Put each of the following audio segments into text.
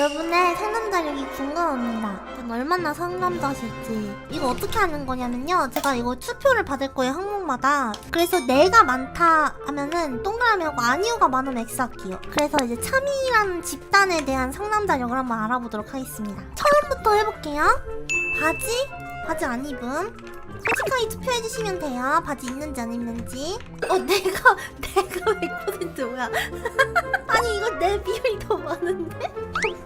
여러분의 상남자력이 궁금합니다. 전 얼마나 상남자실지. 이거 어떻게 하는 거냐면요. 제가 이거 투표를 받을 거예요, 항목마다. 그래서 내가 많다 하면은 동그라미하고 아니오가 많으면 X 할게요. 그래서 이제 참이라는 집단에 대한 상남자력을 한번 알아보도록 하겠습니다. 처음부터 해볼게요. 바지? 바지 안 입음. 솔직하게 투표해주시면 돼요. 바지 있는지 안 있는지. 어, 내가, 내가 100% 뭐야. 아니, 이거 내 비율이 더 많은데?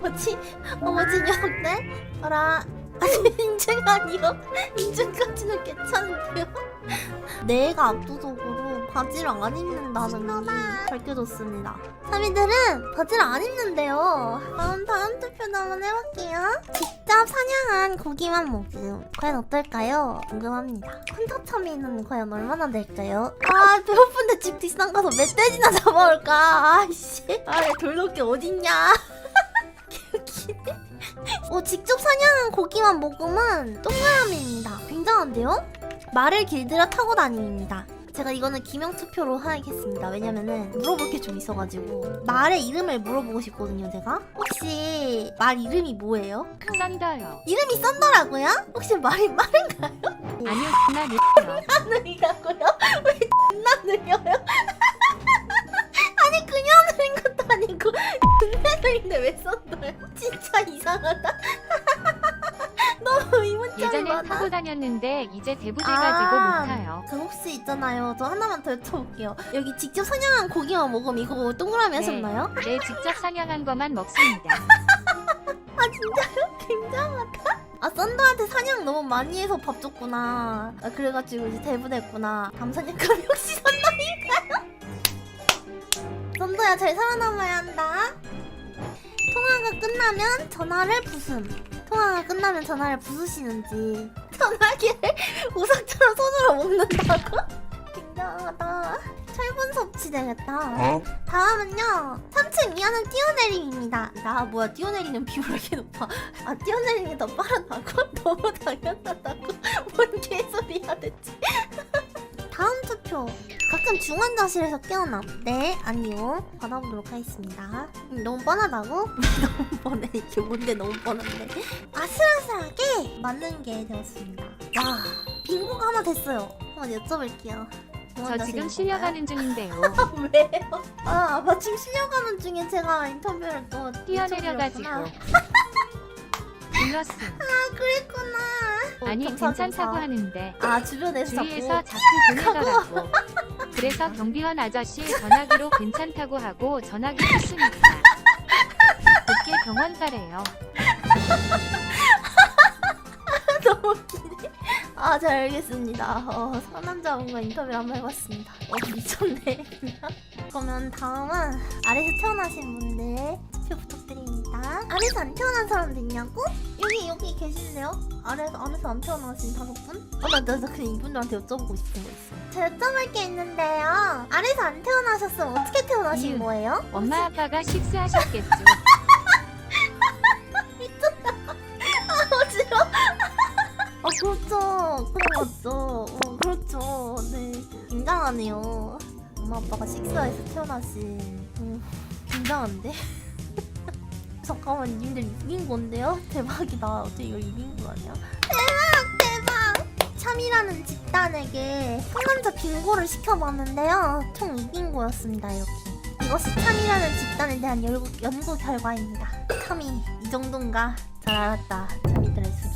어, 뭐지? 어, 뭐지, 녀석들? 어라. 인증 아니요. 인증까지는 괜찮은데요? 내가 압도적으로 바지를 안 입는다는 게 밝혀졌습니다. 3위들은 바지를 안 입는데요. 다음, 다음 투표도 한번 해볼게요. 직접 사냥한 고기만 먹음. 과연 어떨까요? 궁금합니다. 콘터 참이는 과연 얼마나 될까요? 아, 배고픈데 집 뒷산 가서 멧돼지나 잡아올까? 아이씨. 아, 돌놓게 어딨냐? 어, 직접 사냥한 고기만 먹으면 동그라미입니다. 굉장한데요? 말을 길들여 타고 다닙니다. 제가 이거는 기명 투표로 하겠습니다. 왜냐면은 물어볼 게 좀 있어가지고 말의 이름을 물어보고 싶거든요. 제가 혹시 말 이름이 뭐예요? 썬더요. 이름이 썬더라고요? 혹시 말이 빠른가요? 아니요, 나 느껴요. 느리다고요? 왜 존나 느려요? 아니 그냥 느린 것도 아니고 존나 느린데 왜 썬더요? 진짜 이상하다. 너무 예전에 많아. 타고 다녔는데 이제 대부돼가지고 아. 못 타요. 저 혹시 있잖아요. 저 하나만 더 여쭤볼게요. 여기 직접 사냥한 고기만 먹으면 이거 동그라미 하셨나요? 네, 직접 사냥한 것만 먹습니다. 아 진짜요? 굉장하다. 아 썬더한테 사냥 너무 많이 해서 밥 줬구나. 아, 그래가지고 이제 대부됐구나. 감사님감 혹시 썬더일까요? 썬더야 잘 살아남아야 한다. 통화가 끝나면 전화를 부숨. 통화가 끝나면 전화를 부수시는지. 전화기를 우상처럼 손으로 먹는다고? 굉장하다. 철분 섭취 되겠다. 다음은요 3층 이하는 뛰어내림입니다 나 뭐야 뛰어내리는 비율 왜 이렇게 높아 아 뛰어내리는 게 더 빠르다고? 너무 당연하다고? 뭔 개소리야 대체 다음 투표 가끔 중환자실에서 깨어남 네 아니요 받아보도록 하겠습니다 음, 너무 뻔하다고? 너무 뻔해 이게 뭔데 너무 뻔한데 아슬아슬하게 맞는 게 되었습니다 와 빙고가 하나 됐어요 한번 여쭤볼게요 저 지금? 실려가는 중인데요. 왜요? 아 마침 쉬려가는 중에 제가 인터뷰를 또 뛰어내려가지고. 불렀음. 아 그랬구나 어, 아니, 감사, 괜찮다고. 하는데 아 주변에서 주위에서 자꾸 자꾸 보내더라고. 그래서 경비원 아저씨 전화기로 괜찮다고 하고 전화기 켰습니다. 그게 병원 가래요. 너무 웃기네 아 잘 알겠습니다 어 상남자분과 인터뷰를 한번 해봤습니다 어 미쳤네 그러면 다음은 아래에서 태어나신 분들 투표 부탁드립니다 아래에서 안 태어난 사람도 있냐고? 여기 여기 계신데요? 아래에서 아래에서 안 태어나신 다섯 분? 어나 나, 나 그냥 이분들한테 여쭤보고 싶은 거 있어 제가 여쭤볼 게 있는데요 아래에서 안 태어나셨으면 어떻게 태어나신 이유. 거예요? 엄마 아빠가 식사하셨겠죠. 어지러. 아 그렇죠. 그런 거 맞죠. 어 그렇죠. 네. 굉장하네요. 엄마 아빠가 식사해서 태어나신. 음, 굉장한데. 잠깐만 님들 이긴 건데요? 대박이다. 어떻게 이걸 이긴 거 아니야? 대박 대박. 참이라는 집단에게 상남자 빙고를 시켜봤는데요. 총 이긴 거였습니다. 이렇게. 이것이 참이라는 집단에 대한 연구, 연구 결과입니다. 참이 이 정도인가? 잘 알았다. 참이들의 수준.